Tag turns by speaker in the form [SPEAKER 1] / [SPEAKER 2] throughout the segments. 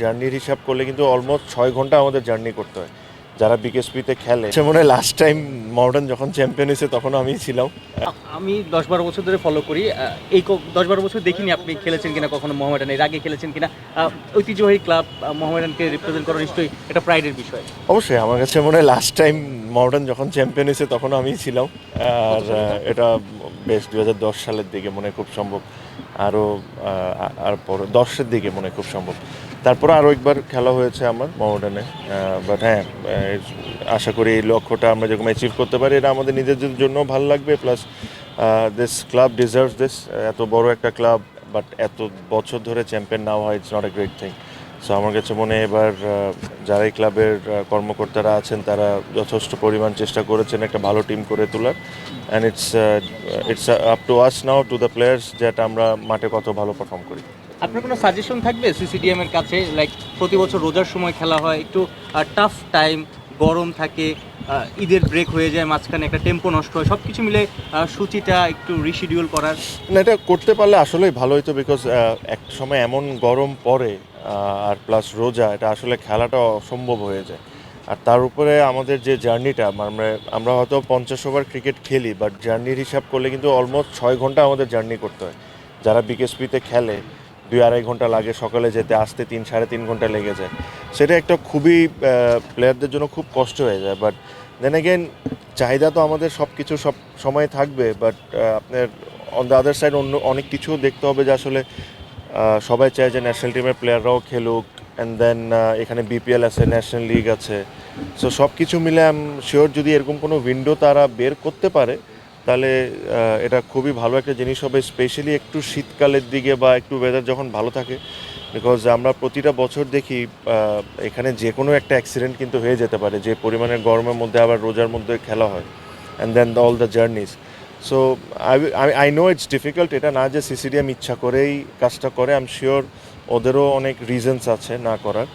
[SPEAKER 1] জার্নির হিসাব করলে কিন্তু অলমোস্ট ছয় ঘণ্টা আমাদের জার্নি করতে হয়। যারা বিকেএসপিতে খেলে সে মনে লাস্ট টাইম মডার্ন যখন চ্যাম্পিয়ন হয়েছে তখন আমি ছিলাম।
[SPEAKER 2] আমি দশ বারো বছর ধরে ফলো করি। এই দশ বারো বছর দেখিনি আপনি খেলেছেন কিনা কখনো মোহামেডান এর আগে খেলেছেন কিনা। ঐতিহ্যবাহী ক্লাব মোহামেডানকে রিপ্রেজেন্ট করা নিশ্চয়ই এটা প্রাইডের বিষয়।
[SPEAKER 1] অবশ্যই আমার কাছে মনে হয় লাস্ট টাইম মডার্ন যখন চ্যাম্পিয়ন হয়েছে তখন আমি ছিলাম। আর এটা বেশ দুই হাজার দশ সালের দিকে মনে হয় খুব সম্ভব। আরও আর পর দশের দিকে মনে হয় খুব সম্ভব। তারপরে আরও একবার খেলা হয়েছে আমার মডার্নে বাট হ্যাঁ আশা করি এই লক্ষ্যটা আমরা যেরকম অ্যাচিভ করতে পারি এটা আমাদের নিজেদের জন্য ভালো লাগবে plus this club deserve this এত বড় একটা ক্লাব বাট এত বছর ধরে চ্যাম্পিয়ন নাও হয় it's not a great thing so আমার কাছে মনে এবার আহ, যারা এই ক্লাবের কর্মকর্তারা আছেন তারা যথেষ্ট পরিমাণ চেষ্টা করেছেন একটা ভালো টিম করে তোলার। And it's it's up to us now to the players যেটা আমরা মাঠে কত ভালো পারফর্ম করি।
[SPEAKER 2] আপনার কোনো সাজেশন থাকবে? সিসিডিএম এর কাছে লাইক প্রতি বছর রোজার সময় খেলা হয়, একটু টাফ টাইম গরম থাকে ঈদের ব্রেক হয়ে যায়, মাঝখানে একটা টেম্পো নষ্ট হয় সব কিছু মিলে সূচিটা একটু রিশিডিউল করার।
[SPEAKER 1] না, এটা করতে পারলে আসলেই ভালো হতো বিকজ এক সময় এমন গরম পড়ে আর প্লাস রোজা, এটা আসলে খেলাটা অসম্ভব হয়ে যায়। আর তার উপরে আমাদের যে জার্নিটা, আমরা হয়তো পঞ্চাশ ওভার ক্রিকেট খেলি বাট জার্নির হিসাব করলে কিন্তু অলমোস্ট ছয় ঘণ্টা আমাদের জার্নি করতে হয়। যারা বিকেএসপিতে খেলে দুই আড়াই ঘণ্টা লাগে সকালে যেতে, আসতে তিন, সাড়ে তিন ঘণ্টা লেগে যায়। সেটা একটা খুবই প্লেয়ারদের জন্য খুব কষ্ট হয়ে যায়। বাট দেন এগেন চাহিদা তো আমাদের সব কিছু সব সময় থাকবে। বাট আপনার অন দ্য আদার সাইড অন্য, অনেক কিছু দেখতে হবে যে আসলে সবাই চায় যে ন্যাশনাল টিমের প্লেয়াররাও খেলুক। অ্যান্ড দেন এখানে বিপিএল আছে ন্যাশনাল লিগ আছে। সো সব কিছু মিলে আম শিওর যদি এরকম কোনো উইন্ডো তারা বের করতে পারে তাহলে এটা খুবই ভালো একটা জিনিস হবে স্পেশালি একটু শীতকালের দিকে বা একটু ওয়েদার যখন ভালো থাকে। বিকজ আমরা প্রতিটা বছর দেখি এখানে যে কোনো একটা অ্যাক্সিডেন্ট কিন্তু হয়ে যেতে পারে, যে পরিমাণে গরমের মধ্যে আবার রোজার মধ্যে খেলা হয় and then all the journeys so I I know it's difficult এটা না যে সিসিডিএম ইচ্ছা করেই কাজটা করে আই এম শিওর ওদেরও অনেক রিজনস আছে না করার।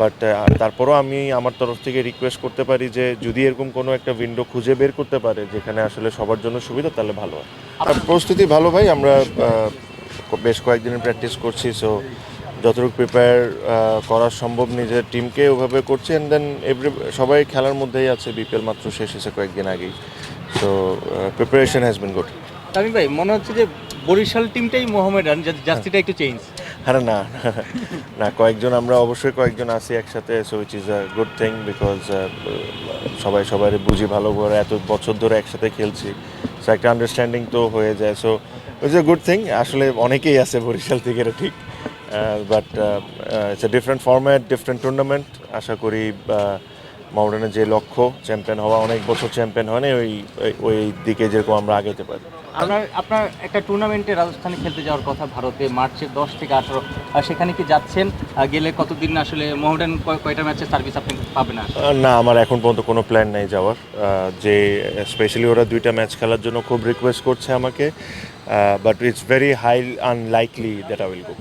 [SPEAKER 1] বাট তারপরও আমি আমার তরফ থেকে রিকোয়েস্ট করতে পারি যে যদি এরকম কোনো একটা উইন্ডো খুঁজে বের করতে পারে যেখানে আসলে সবার জন্য সুবিধা তাহলে ভালো হয়। আর প্রস্তুতি ভালো ভাই আমরা বেশ কয়েকদিনের প্র্যাকটিস করছি সো যতটুকু প্রিপেয়ার করা সম্ভব নিজের টিমকে ওভাবে করছি অ্যান্ড দেন এভরি সবাই খেলার মধ্যেই আছে বিপিএল মাত্র শেষ হয়েছে কয়েকদিন আগেই। So preparation has been good
[SPEAKER 2] Tamim ভাই মনে হচ্ছে যে বরিশাল টিমটাই মোহামেডান জাস্তিটা একটু চেঞ্জ
[SPEAKER 1] আরে না না কয়েকজন আমরা অবশ্যই কয়েকজন আছি একসাথে so which is a good thing because সবাই সবাই বুঝি ভালো করে এত বছর ধরে একসাথে খেলছি। সো একটা আন্ডারস্ট্যান্ডিং তো হয়ে যায়। So it's a good thing আসলে অনেকেই আছে বরিশাল থেকে এটা ঠিক। But it's a different format different tournament আশা করি মাউন্টেনের যে লক্ষ্য চ্যাম্পিয়ন হওয়া অনেক বছর চ্যাম্পিয়ন হয়নি ওই ওই- দিকে যেরকম আমরা আগাতে পারি।
[SPEAKER 2] আপনার আপনার একটা টুর্নামেন্টে রাজস্থানে খেলতে যাওয়ার কথা ভারতে মার্চের দশ থেকে আঠারো সেখানে কি যাচ্ছেন? গেলে কতদিন আসলে মোহামেডান কয়- কয়টা ম্যাচের সার্ভিস আপনি পাবেন
[SPEAKER 1] না আমার এখন পর্যন্ত কোনো প্ল্যান নেই যাওয়ার। যে স্পেশালি ওরা দুইটা ম্যাচ খেলার জন্য খুব রিকোয়েস্ট করছে আমাকে but it's very high unlikely that I will go